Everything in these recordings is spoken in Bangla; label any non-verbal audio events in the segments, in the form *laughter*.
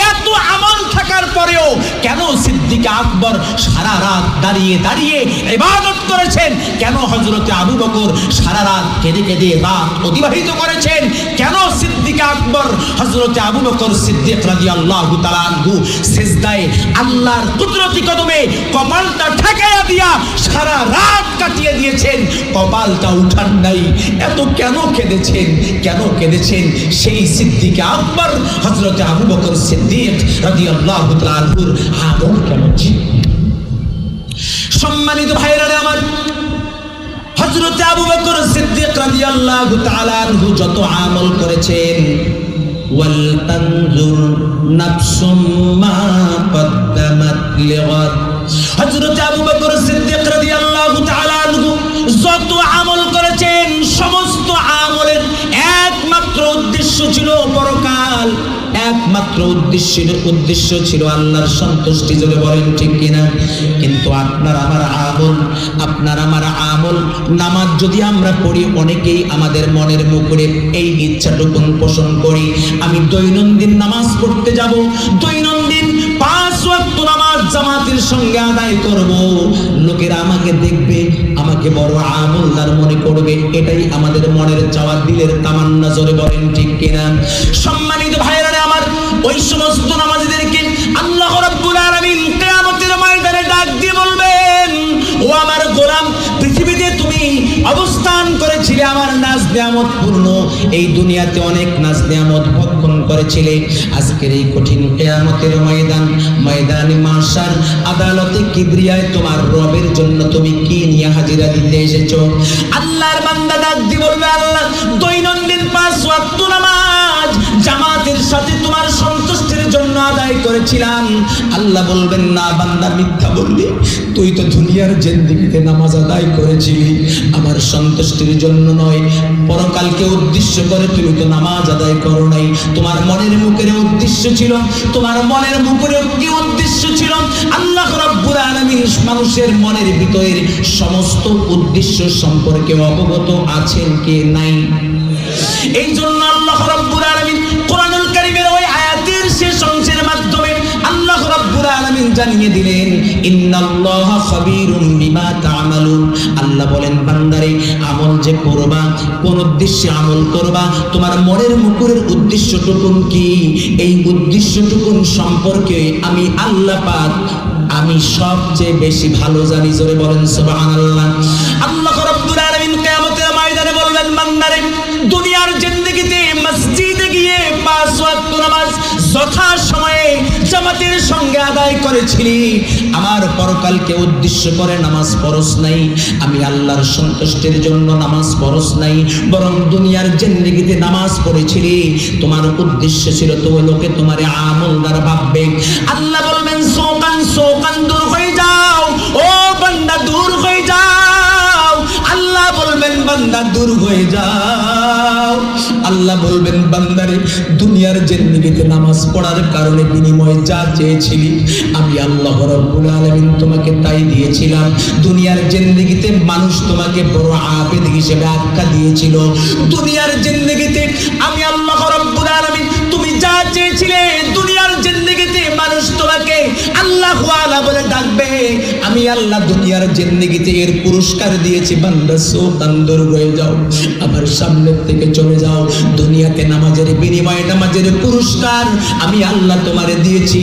এত আমল থাকার পরেও কেন সিদ্দিক আকবর সারা রাত দাঁড়িয়ে দাঁড়িয়ে ইবাদত করেছেন? কেন হজরতে আবু বকর সারা রাত কেঁদে কেঁদে রাত অতিবাহিত করেছেন? কেন সিদ্দিক আকবর হজরতে আবু বকর সিদ্দিক রাজি আল্লাহ তালানহু সেজদায় আল্লাহর কুদরতি কদমে কপালটা ঠেকাইয়া দিয়া সারা রাত কাটিয়ে দিয়েছেন? কপালটা উঠান নাই। এত কেন কেঁদেছেন? কেন কেঁদেছেন? সেই সিদ্দিকে আকবর হজরতে আবু বকর সিদ্দিক রাজি আল্লাহ তালানহুর আমল কেমন ছিল? সম্মানিত ভাইরা আমার হজরত আবু বকর সিদ্দিক রাদিয়াল্লাহু তাআলা আনহু যত আমল করেছেন, ওয়াল তানজুর নাফসুম মা কদ্দামাত লিগাদ একমাত্র উদ্দেশ্যের উদ্দেশ্য ছিল আল্লাহর সন্তুষ্টি, জোরে বলেন ঠিক কিনা? কিন্তু আপনার আমার আমল, আপনার আমার আমল, নামাজ যদি আমরা পড়ি, অনেকেই আমাদের মনের মুখরে এই ইচ্ছাটুকুন পোষণ করি। আমি দৈনন্দিন নামাজ পড়তে যাব, দৈনন্দিন পাঁচ ওয়াক্ত নামাজ জামাতের সঙ্গে আদায় করব। লোকেরা আমাকে দেখবে, আমাকে বড় আমলদার মনে করবে, এটাই আমাদের মনের চাওয়া, দিলের তামান্না, জোরে বলেন ঠিক কিনা? সম্মানিত আমার ওই সমস্ত নামাজীদেরকে আল্লাহ রাব্বুল আলামিন কিয়ামতের ময়দানে ডাক দিয়ে বলবেন, ও আমার গোলাম, পৃথিবীতে তুমি অবস্থান করেছিলে, আমার নাজ নিয়ামত পূর্ণ। এই দুনিয়াতে অনেক নাজ নিয়ামত ভক্ষণ করেছিলে। আজকের এই কঠিন কেয়ামতের ময়দান, ময়দানে মাসার আদালতে কিবরিয়ায় তোমার রবের জন্য তুমি কি নিয়ে হাজিরা দিতে এসেছ? আল্লাহর বান্দা ডাক দিয়ে বলবে, আল্লাহ, দৈনন্দিন পাঁচ ওয়াক্ত নামাজ, জামাতের সাথে তোমার জন্য আদায় করেছিলাম। আল্লাহ বলবেন, না, বান্দা, মিথ্যা বললি তুই তো দুনিয়ার জেন্দিগিতে নামাজ আদায় করেছিলি। আমার সন্তুষ্টির জন্য নয়। পরকালকে উদ্দেশ্য করে তুমি তো নামাজ আদায় করো নাই। তোমার মনের মুখের উদ্দেশ্য ছিল, তোমার মনের মুখের কি উদ্দেশ্য ছিল? আল্লাহ রাব্বুল আলামিন মানুষের মনের ভিতরের সমস্ত উদ্দেশ্য সম্পর্কে অবগত আছেন কে নাই? এই জন্য আল্লাহ রাব্বুল আলামিন জানিয়ে দিলেন বিমা আল্লাহ বলেন, বান্দারে, আমল যে করবা, কোন উদ্দেশ্যে আমল করবা, তোমার মনের মুকুরের কি? এই সম্পর্কে আমি আল্লাহ পাক, আমি সবচেয়ে বেশি ভালো জানি। জোরে বলেন, সুবহানাল্লাহ। আল্লাহ রাব্বুল আলামিন কিয়ামতের ময়দানে বলবেন বান্দারে, দুনিয়ার গিয়ে পাঁচ নামাজ যথা সময়ে জামাতের সঙ্গে আদায় করেছিলি। আমার পরকালকে উদ্দেশ্য করে নামাজ পরশ নাই। আমি আল্লাহর সন্তুষ্টির জন্য নামাজ পরশ নাই, বরং দুনিয়ার জিন্দেগিতে নামাজ পড়েছিলি। তোমার উদ্দেশ্য ছিল তো লোকে তোমার আমল দ্বারা ভাববে। আল্লাহ বলবেন, সোকান সোকান দূর হয়ে যাও। ও বান্দা, দূর হয়ে যাও। আল্লাহ বলবেন, বান্দা, দূর হয়ে যাও। আল্লাহ বলবেন, বান্দারে, দুনিয়ার জিন্দেগিতে নামাজ পড়ার কারণে বিনিময়ে যা চেয়েছিলি, আমি আল্লাহ রব্বুল আলামিন তোমাকে তাই দিয়েছিলাম। দুনিয়ার জিন্দেগিতে মানুষ তোমাকে বড় আবেদ হিসেবে আখ্যা দিয়েছিল। দুনিয়ার জিন্দেগিতে আমি আল্লাহ রব্বুল আলামিন, তুমি যা চেয়েছিলে, দুনিয়ার জিন্দেগিতে মানুষ তোমাকে আল্লাহ বলে ডাকবে আমি আল্লাহ দুনিয়ার জিন্দেগিতে এর পুরস্কার দিয়েছি। বান্দা সোকান দূর হয়ে যাও। আমার সামনের থেকে চলে যাও। দুনিয়াতে নামাজের বিনিময়ে নামাজের পুরস্কার আমি আল্লাহ তোমারে দিয়েছি।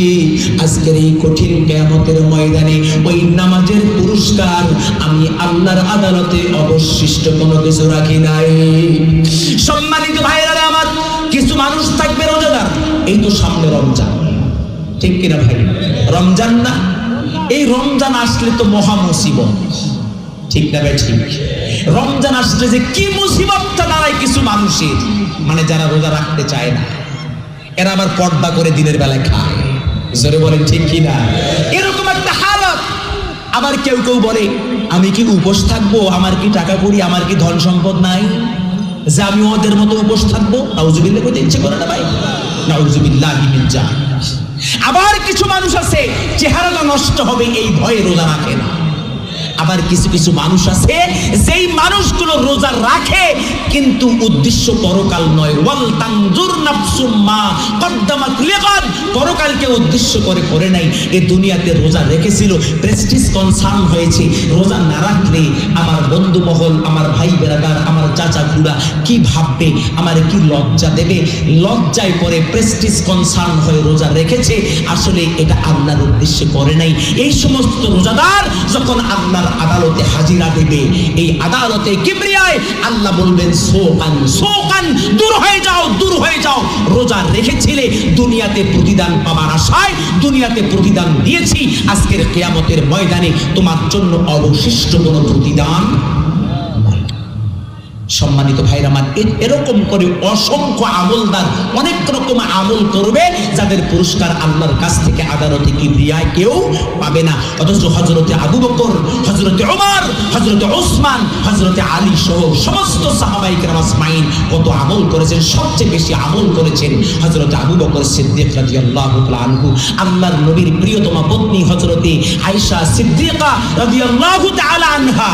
আজকের এই কঠিন কেয়ামতের ময়দানে ওই নামাজের পুরস্কার আমি আল্লাহর আদালতে অবশিষ্ট কোনো কিছু রাখি নাই। সম্মানিত ভাইরা আমার, কিছু মানুষ থাকবে রোজাদার। এই তো সামনে রমজান। ঠিক কিনা ভাই? রমজান না? এই রমজান আসলে তো মহা মুসিবত ঠিক না ভাই, ঠিক? রমজান আসলে যে কি মুসিবতটা দাঁড়ায় কিছু মানুষের মানে যারা রোজা রাখতে চায় না। এরা আবার পর্দা করে দিনের বেলায় খায়। জোরে বলেন, ঠিক কি না? এরকম একটা হালত। আবার কেউ কেউ বলে, আমি কি উপোস থাকব? আমার কি টাকা করি আমার কি ধন সম্পদ নাই? যে আমি ওদের মতো উপোস থাকব? নাউজুবিল্লাহ করতে ইচ্ছে করে না ভাই। নাউজুবিল্লাহ আবার কিছু মানুষ আছে চেহারাটা নষ্ট হবে এই ভয়ে রোজা রাখে না। আবার কিছু কিছু মানুষ আছে, যেই মানুষগুলো রোজা রাখে, কিন্তু উদ্দেশ্য পরকাল নয়। ওয়াল তানজুর নাফসুম মা কদ্দামাত লিগাদ। পরকালকে উদ্দেশ্য করে করে নাই। এ দুনিয়াতে রোজা রেখেছিল প্রেস্টিজ কনসার্ন হয়েছে। রোজা না রাখলে আমার বন্ধু মহল আমার ভাই বেড়াদার আমার চাচা খুড়া কি ভাববে, আমার কি লজ্জা দেবে? লজ্জায় পরে প্রেস্টিজ কনসার্ন হয়ে রোজা রেখেছে। আসলে এটা আল্লাহর উদ্দেশ্যে করে নাই। এই সমস্ত রোজাদার যখন আল্লাহর আদালতে হাজিরা দেবে এই আদালতে কিবরিয়ায় আল্লাহ বলবেন সোকান সোকান দূর হয়ে যাও, দূর হয়ে যাও রোজা রেখেছিলে, দুনিয়াতে প্রতিদান পাবার আশায় দুনিয়াতে প্রতিদান দিয়েছি আজকের কেয়ামতের ময়দানে তোমার জন্য অবশিষ্ট কোনো প্রতিদান। সম্মানিত ভাইরা আমার এরকম করে অসংখ্য আমলদার অনেক রকম আমল করবে, যাদের পুরস্কার আল্লাহর কাছ থেকে আদালতে কি রিয়ায় কেউ পাবে না। অথচ হজরতে আবু বকর হজরতে ওমর হজরতে ওসমান হজরতে আলী সহ সমস্ত সাহাবাই কেরামাসমাইন কত আমল করেছেন, সবচেয়ে বেশি আমল করেছেন হজরতে আবু বকর সিদ্দিক রাদিয়াল্লাহু তাআলা আনহু। আল্লাহর নবীর প্রিয়তমা পত্নী হজরতে আয়েশা সিদ্দিকা রাদিয়াল্লাহু তাআলা আনহা।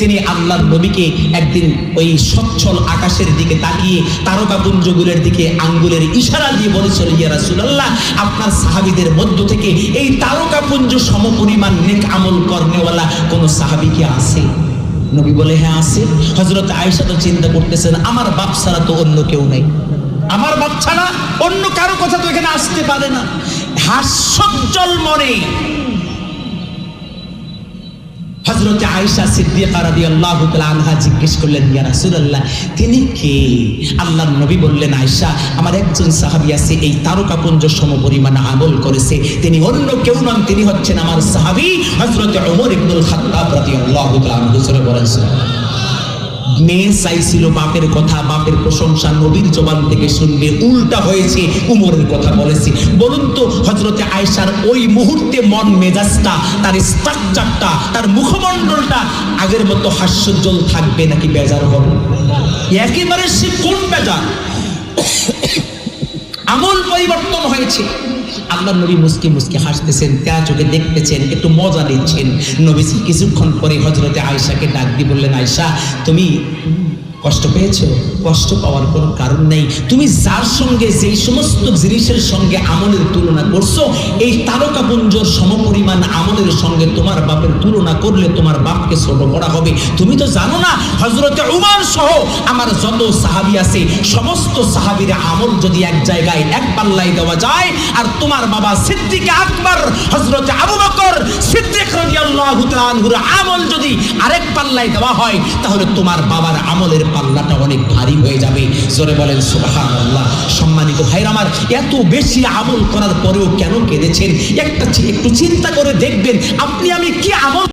তিনি আল্লাহর নবীকে একদিন ওই সচ্ছল আকাশের দিকে তাকিয়ে তারকাপুঞ্জগুলোর দিকে আঙ্গুলের ইশারা দিয়ে বলেছিল, ইয়া রাসূলুল্লাহ, আপনার সাহাবীদের মধ্য থেকে এই তারকাপুঞ্জ সমপরিমাণ নেক আমল করনেওয়ালা কোন সাহাবী কি আছে? নবী বলে হ্যাঁ আছে। হযরত আয়েশা তো চিন্তা করতেছেন, আমার বাপ ছাড়া তো অন্য কেউ নাই। আমার বাপ ছাড়া অন্য কারও কথা তো এখানে আসতে পারে না। হাস্যজ্জ্বল মনে। হজরতে আয়সা সিদ্দিকা রাদি আল্লাহ আনহা জিজ্ঞেস করলেন, ইয়া রাসূলুল্লাহ, তিনি কে? আল্লাহ নবী বললেন আয়সা আমার একজন সাহাবি আছে, এই তারকাপুঞ্জ সমপরিমাণ আমল করেছে। তিনি অন্য কেউ নন, তিনি হচ্ছেন আমার সাহাবি হযরতে ওমর ইবনুল খাত্তাব রাদি আল্লাহ আনহু। সুবহানাল্লাহ। মেয়ে চাইছিল বাপের কথা, বাপের প্রশংসা নবীর জবান থেকে শুনবে, উল্টা হয়েছে, উমরের কথা বলেছে। বলুন তো হজরতে আয়েশার ওই মুহূর্তে মন মেজাজটা, তার স্ট্রাকচারটা তার মুখমণ্ডলটা আগের মতো হাস্যজ্জ্বল থাকবে নাকি বেজার হবে? একেবারে সে কোন বেজার? *coughs* আমল পরিবর্তন হয়েছে। আল্লাহ নবী মুসকে মুসকে হাসতেছেন তা চোখে দেখতেছেন, একটু মজা নিচ্ছেন। নবীজি কিছুক্ষণ পরে হজরতে আয়সাকে ডাক দিয়ে বললেন আয়সা তুমি কষ্ট পেয়েছ? কষ্ট পাওয়ার কোনো কারণ নেই। তুমি যার সঙ্গে যেই সমস্ত জিনিসের সঙ্গে আমলের তুলনা করছ, এই তারকাপুঞ্জর সমপরিমাণ আমলের সঙ্গে তোমার বাপের তুলনা করলে তোমার বাপকে ছোট করা হবে। তুমি তো জানো না হজরতে উমার সহ আমার যত সাহাবি আছে, সমস্ত সাহাবির আমল যদি এক জায়গায় এক পাল্লায় দেওয়া যায়, আর তোমার বাবা সিদ্দিক আকবর হজরতে আবু বকর সিদ্দিক রাদিয়াল্লাহু তাআলা আনহুর আমল যদি আরেক পাল্লায় দেওয়া হয়, তাহলে তোমার বাবার আমলের পাল্লাটা অনেক ভারী হয়ে যাবে। জোরে বলেন, সুবহানাল্লাহ। সম্মানিত ভাইরা আমার, এত বেশি আমল করার পরেও কেন কেঁদেছেন? একটা একটু চিন্তা করে দেখবেন, আপনি আমি কি আমল